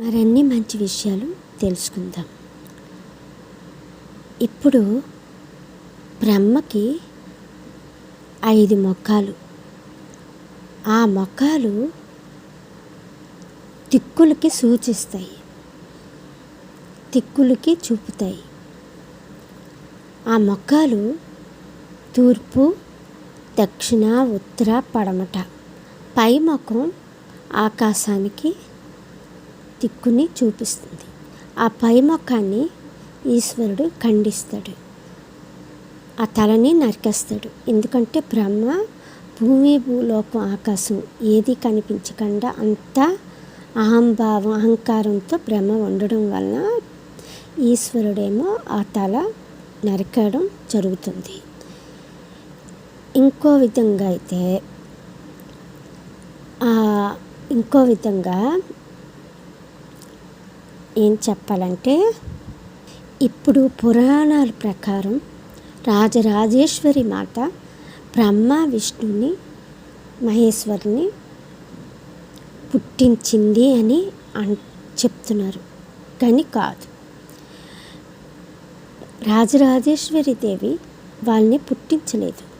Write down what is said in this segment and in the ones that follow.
మరిన్ని మంచి విషయాలు తెలుసుకుందాం. ఇప్పుడు బ్రహ్మకి ఐదు మొక్కలు. ఆ మొక్కలు తిక్కులకి సూచిస్తాయి. తిక్కులకి చూపుతాయి. ఆ మొక్కలు తూర్పు దక్షిణ ఉత్తర పడమట. పై ముఖం ఆకాశానికి దిక్కుని చూపిస్తుంది. ఆ పై ముఖాన్ని ఈశ్వరుడు ఖండిస్తాడు. ఆ తలని నరికేస్తాడు. ఎందుకంటే బ్రహ్మ భూమి భూలోకం ఆకాశం ఏది కనిపించకుండా అంతా అహంభావం అహంకారంతో బ్రహ్మ ఉండడం వలన ఈశ్వరుడేమో ఆ తల నరకడం జరుగుతుంది. ఇంకో విధంగా అయితే ఇంకో విధంగా ఏం చెప్పాలంటే ఇప్పుడు పురాణాల ప్రకారం రాజరాజేశ్వరి మాత బ్రహ్మ విష్ణుని మహేశ్వరిని పుట్టించింది అని అన్ చెప్తున్నారు. కానీ కాదు. రాజరాజేశ్వరి దేవి వాళ్ళని పుట్టించలేదు.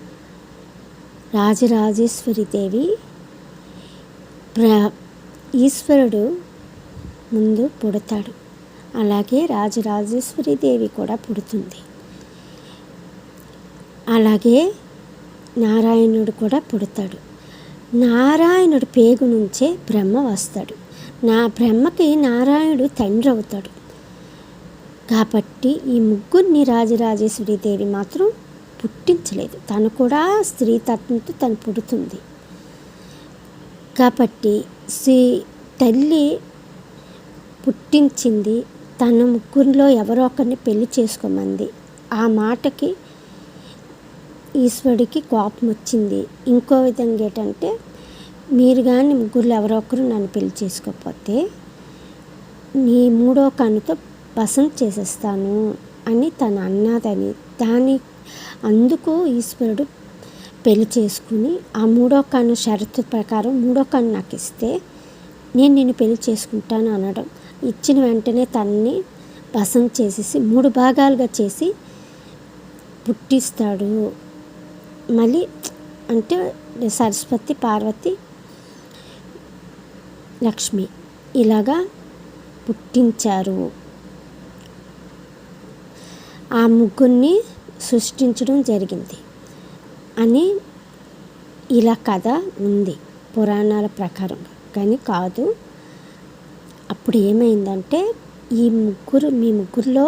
రాజరాజేశ్వరి దేవి ప్ర ఈశ్వరుడు ముందు పుడతాడు. అలాగే రాజరాజేశ్వరి దేవి కూడా పుడుతుంది. అలాగే నారాయణుడు కూడా పుడతాడు. నారాయణుడు పేగు నుంచే బ్రహ్మ వస్తాడు. నా బ్రహ్మకి నారాయణుడు తండ్రి అవుతాడు. కాబట్టి ఈ ముగ్గురిని రాజరాజేశ్వరి దేవి మాత్రం పుట్టించలేదు. తను కూడా స్త్రీ తత్వంతో తను పుడుతుంది. కాబట్టి శ్రీ తల్లి పుట్టించింది తన ముగ్గురిలో ఎవరో ఒకరిని పెళ్ళి చేసుకోమంది. ఆ మాటకి ఈశ్వరుడికి కోపం వచ్చింది. ఇంకో విధంగా ఏంటంటే మీరు కానీ ముగ్గురులో ఎవరో ఒకరు నన్ను పెళ్ళి చేసుకోకపోతే నీ మూడో కన్నుతో బసం చేసేస్తాను అని తను అన్నదని. దాని అందుకు ఈశ్వరుడు పెళ్ళి చేసుకుని ఆ మూడో కన్ను షరతు ప్రకారం మూడో కన్ను నాకు ఇస్తే నేను నిన్ను పెళ్ళి చేసుకుంటాను అనడం. ఇచ్చిన వెంటనే తనని వసం చేసేసి మూడు భాగాలుగా చేసి పుట్టిస్తాడు. మళ్ళీ అంటే సరస్వతి పార్వతి లక్ష్మి ఇలాగా పుట్టించారు. ఆ ముగ్గురిని సృష్టించడం జరిగింది అని ఇలా కథ ఉంది పురాణాల ప్రకారం కానీ కాదు అప్పుడు ఏమైందంటే ఈ ముగ్గురు మీ ముగ్గురులో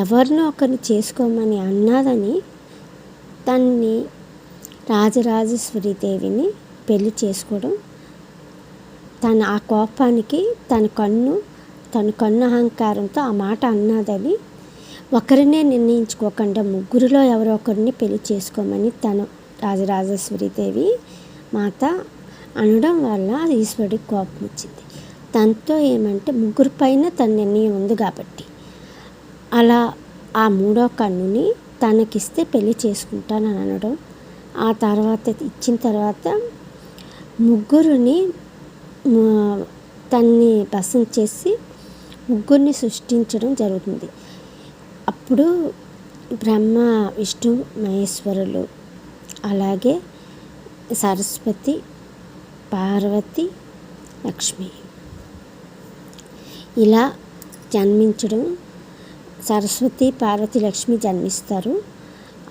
ఎవరినో ఒకరిని చేసుకోమని అన్నదని తన్ని రాజరాజేశ్వరి దేవిని పెళ్ళి చేసుకోవడం తన ఆ కోపానికి తన కన్ను తన కన్ను అహంకారంతో ఆ మాట అన్నదని ఒకరినే నిర్ణయించుకోకుండా ముగ్గురిలో ఎవరో ఒకరిని పెళ్ళి చేసుకోమని తను రాజరాజేశ్వరి దేవి మాత అనడం వల్ల ఈశ్వరుడికి కోపం వచ్చింది. తనతో ఏమంటే ముగ్గురు పైన తన నిర్ణయం ఉంది కాబట్టి. అలా ఆ మూడో కన్నుని తనకిస్తే పెళ్ళి చేసుకుంటానని అనడం. ఆ తర్వాత ఇచ్చిన తర్వాత ముగ్గురిని తన్ని భసం చేసి ముగ్గురిని సృష్టించడం జరుగుతుంది. అప్పుడు బ్రహ్మ విష్ణు మహేశ్వరులు అలాగే సరస్వతి పార్వతి లక్ష్మి ఇలా జన్మించడం. సరస్వతి పార్వతి లక్ష్మి జన్మిస్తారు.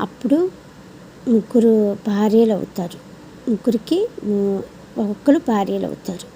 అప్పుడు ముగ్గురు భార్యలు అవుతారు. ముగ్గురికి ఒక్కొక్కరు భార్యలు అవుతారు.